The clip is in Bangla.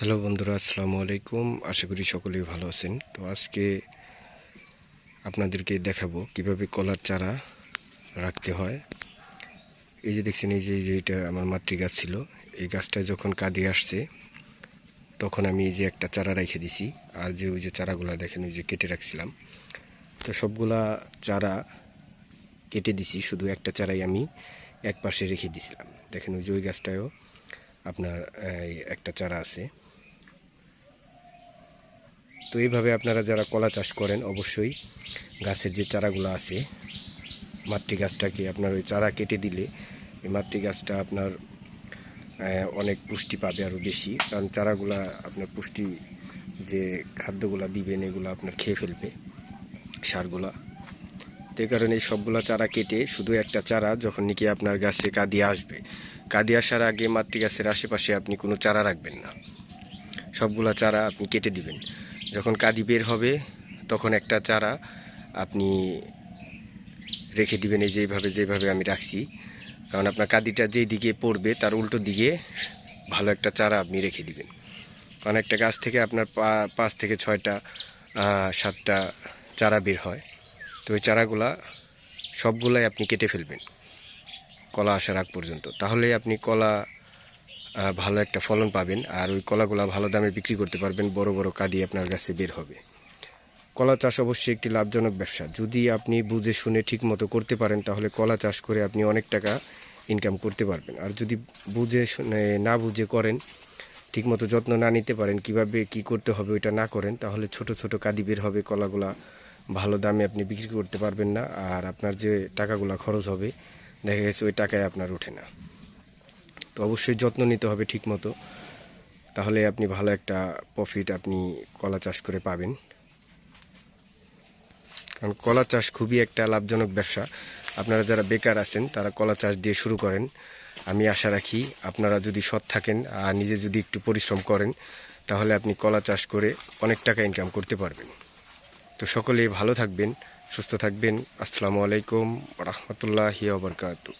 হ্যালো বন্ধুরা, আসসালামু আলাইকুম। আশা করি সকলেই ভালো আছেন। তো আজকে আপনাদেরকে দেখাবো কীভাবে কলার চারা রাখতে হয়। এই যে দেখছেন, এই যে এই যে এটা আমার মাতৃ গাছ ছিল। এই গাছটা যখন কাঁদে আসছে, তখন আমি এই যে একটা চারা রেখে দিছি। আর যে, ওই যে চারাগুলা দেখেন, ওই যে কেটে রাখছিলাম। তো সবগুলা চারা কেটে দিছি, শুধু একটা চারাই আমি এক পাশে রেখে দিছিলাম। দেখেন, ওই যে ওই গাছটায়ও আপনার একটা চারা আছে। তো এইভাবে আপনারা যারা কলা চাষ করেন, অবশ্যই গাছের যে চারাগুলো আছে, মাতৃ গাছটাকে আপনার ওই চারা কেটে দিলে এই মাতৃ গাছটা আপনার অনেক পুষ্টি পাবে আরও বেশি। কারণ চারাগুলা আপনার পুষ্টি যে খাদ্যগুলা দিবেন, এগুলো আপনার খেয়ে ফেলবে সারগুলা। তো এই কারণে সবগুলা চারা কেটে শুধু একটা চারা যখন নাকি আপনার গাছে কাঁদিয়ে আসবে, কাঁদিয়ে আসার আগে মাতৃ গাছের আশেপাশে আপনি কোনো চারা রাখবেন না। সবগুলা চারা আপনি কেটে দিবেন। যখন কাঁদি বের হবে, তখন একটা চারা আপনি রেখে দিবেন, এই যেভাবে যেভাবে আমি রাখছি। কারণ আপনার কাঁদিটা যেই দিকে পড়বে, তার উল্টো দিকে ভালো একটা চারা আপনি রেখে দিবেন। কারণ একটা গাছ থেকে আপনার পাঁচ থেকে ছয়টা সাতটা চারা বের হয়। তো ওই চারাগুলা সবগুলাই আপনি কেটে ফেলবেন। কলা আসার আগ পর্যন্ত। তাহলে আপনি কলা ভালো একটা ফলন পাবেন আর ওই কলাগুলা ভালো দামে বিক্রি করতে পারবেন, বড় বড় কাদি আপনার কাছে বের হবে। কলা চাষ অবশ্যই একটি লাভজনক ব্যবসা। যদি আপনি বুঝে শুনে ঠিক মতো করতে পারেন, তাহলে কলা চাষ করে আপনি অনেক টাকা ইনকাম করতে পারবেন। আর যদি বুঝে শুনে না বুঝে করেন, ঠিকমতো যত্ন না নিতে পারেন, কীভাবে কি করতে হবে ওইটা না করেন, তাহলে ছোট ছোট কাদি বের হবে, কলাগুলা ভালো দামে আপনি বিক্রি করতে পারবেন না। আর আপনার যে টাকাগুলা খরচ হবে, দেখা গেছে ওই টাকায় আপনার ওঠে না। তো অবশ্যই যত্ন নিতে হবে ঠিক মতো তাহলে আপনি ভালো একটা প্রফিট আপনি কলা চাষ করে পাবেন। কারণ কলা চাষ খুবই একটা লাভজনক ব্যবসা। আপনারা যারা বেকার আছেন, তারা কলা চাষ দিয়ে শুরু করেন। আমি আশা রাখি আপনারা যদি সৎ থাকেন আর নিজে যদি একটু পরিশ্রম করেন, তাহলে আপনি কলা চাষ করে অনেক টাকা ইনকাম করতে পারবেন। তো সকলেই ভালো থাকবেন, সুস্থ থাকবেন। আসসালামু আলাইকুম রহমতুল্লাহি ওবরকাতু